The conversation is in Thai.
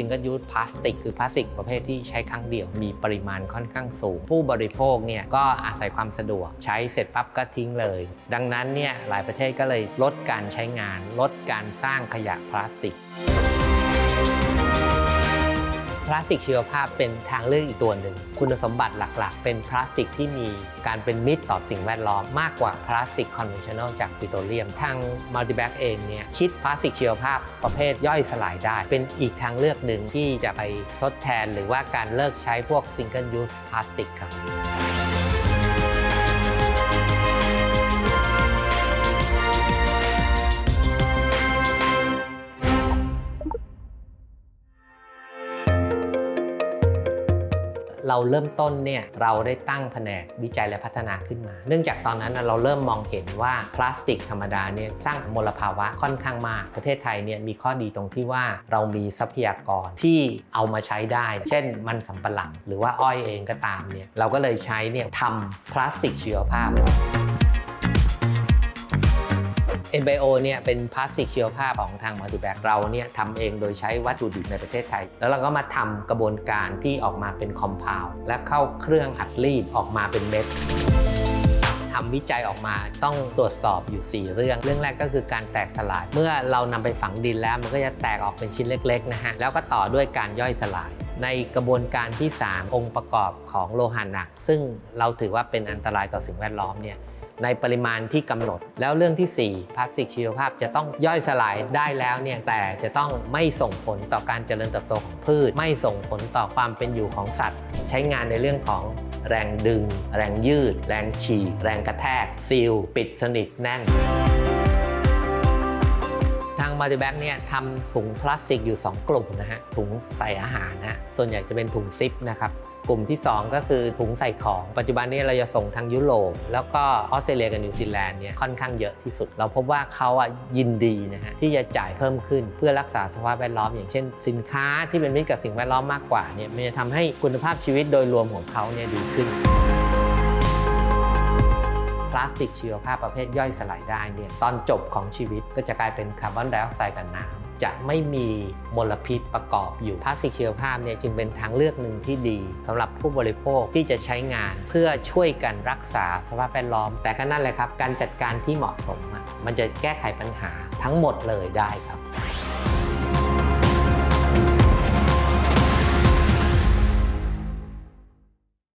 ิงเกิลยูสพลาสติกคือพลาสติกประเภทที่ใช้ครั้งเดียว มีปริมาณค่อนข้างสูง ผู้บริโภคเนี่ยก็อาศัยความสะดวก ใช้เสร็จปั๊บก็ทิ้งเลย ดังนั้นเนี่ยหลายประเทศก็เลยลดการใช้งาน ลดการสร้างขยะพลาสติกาสติกชีวภาพเป็นทางเลือกอีกตัวหนึ่ง คุณสมบัติหลักๆ เป็นพลาสติกที่มีการเป็นมิตรต่อสิ่งแวดล้อมมากกว่าพลาสติกคอนเวนชั่นแนลจากปิโตรเลียม ทางมัลติแบ็กเองเนี่ยคิดพลาสติกชีวภาพประเภทย่อยสลายได้ เป็นอีกทางเลือกหนึ่งที่จะไปทดแทนหรือว่าการเลิกใช้พวกซิงเกิลยูสพลาสติกครับ เราเริ่มต้นเนี่ยเราได้ตั้งแผนกวิจัยและพัฒนาขึ้นมา เนื่องจากตอนนั้นเราเริ่มมองเห็นว่าพลาสติกธรรมดาเนี่ยสร้างมลภาวะค่อนข้างมาก ประเทศไทยเนี่ยมีข้อดีตรงที่ว่าเรามีทรัพยากรที่เอามาใช้ได้ เช่น มันสำปะหลังหรือว่าอ้อยเองก็ตามเนี่ยเราก็เลยใช้เนี่ยทำพลาสติกชีวภาพ MBO เนี่ยเป็นพลาสติกชีวภาพของทางมัลติแบกเราเนี่ยทำเองโดยใช้วัตถุดิบในประเทศไทย แล้วเราก็มาทำกระบวนการที่ออกมาเป็นคอมเพลและเข้าเครื่องอัดรีดออกมาเป็นเม็ดทำวิจัยออกมาต้องตรวจสอบอยู่ 4 เรื่อง เรื่องแรกก็คือการแตกสลาย เมื่อเรานำไปฝังดินแล้วมันก็จะแตกออกเป็นชิ้นเล็กๆนะฮะแล้วก็ต่อด้วยการย่อยสลายในกระบวนการที่ 3 องค์ประกอบของโลหะหนัก ซึ่งเราถือว่าเป็นอันตรายต่อสิ่งแวดล้อมเนี่ย ในปริมาณที่กำหนด แล้วเรื่องที่ 4 พลาสติกชีวภาพจะต้องย่อยสลายได้แล้วเนี่ยแต่จะต้องไม่ส่งผลต่อการเจริญเติบโตของพืช ไม่ส่งผลต่อความเป็นอยู่ของสัตว์ ใช้งานในเรื่องของแรงดึง แรงยืด แรงฉีกแรงกระแทก ซีล ปิดสนิทแน่น มัลติแบ็กเนี่ยทำถุงพลาสติกอยู่ 2 กลุ่มนะฮะถุงใส่อาหารนะฮะส่วนใหญ่จะเป็นถุงซิปนะครับกลุ่มที่ 2 ก็คือถุงใส่ของปัจจุบันนี้เราจะส่งทางยุโรปแล้วก็ออสเตรเลียกับนิวซีแลนด์เนี่ยค่อนข้างเยอะที่สุด เราพบว่าเขาอะยินดีนะฮะที่จะจ่ายเพิ่มขึ้นเพื่อรักษาสภาพแวดล้อม อย่างเช่น สินค้าที่เป็นมิตรกับสิ่งแวดล้อมมากกว่าเนี่ยมันจะทำให้คุณภาพชีวิตโดยรวมของเขาเนี่ยดีขึ้น พลาสติกชีวภาพประเภทย่อยสลายได้เนี่ยตอนจบของชีวิตก็จะกลายเป็นคาร์บอนไดออกไซด์กับน้ำจะไม่มีมลพิษประกอบอยู่พลาสติกชีวภาพเนี่ยจึงเป็นทางเลือกหนึ่งที่ดีสำหรับผู้บริโภคที่จะใช้งานเพื่อช่วยกันรักษาสภาพแวดล้อม แต่ก็นั่นแหละครับ การจัดการที่เหมาะสมอะมันจะแก้ไขปัญหาทั้งหมดเลยได้ครับ